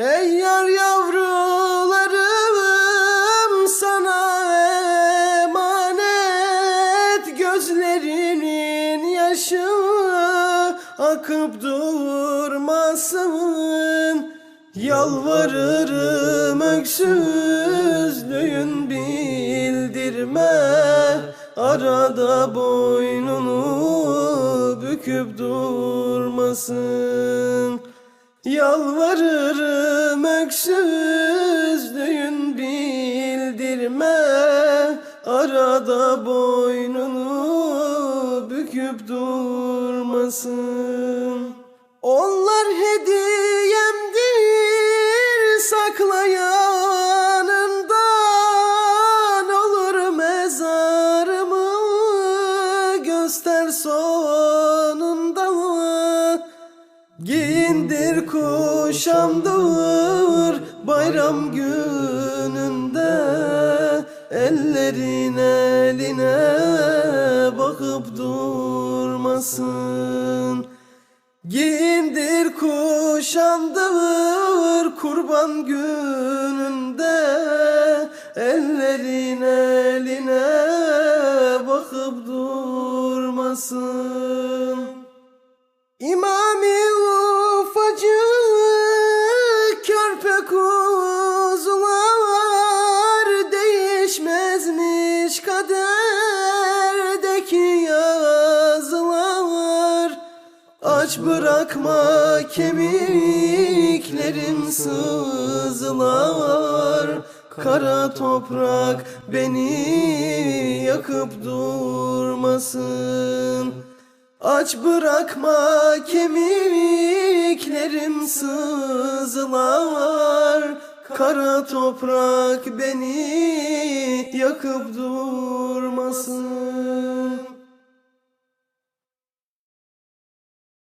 Hey yar yavrularım sana emanet. Gözlerinin yaşı akıp durmasın. Yalvarırım öksüzlüğün bildirme. Arada boynunu büküp durmasın Yalvarırım öksüzlüğün bildirme. Arada boynunu büküp durmasın. Onlar hediyemdir saklayanından Olur mezarımı göster sonunda Giyindir kuşamdır bayram gününde. Ellerin eline bakıp durmasın. Giyindir kuşandır kurban gününde. Ellerin eline bakıp durmasın. İmami Kaderdeki yazılar. Aç bırakma kemiklerim sızlar Kara toprak beni yakıp durmasın. Aç bırakma kemiklerim sızlar Kara toprak beni yakıp durmasın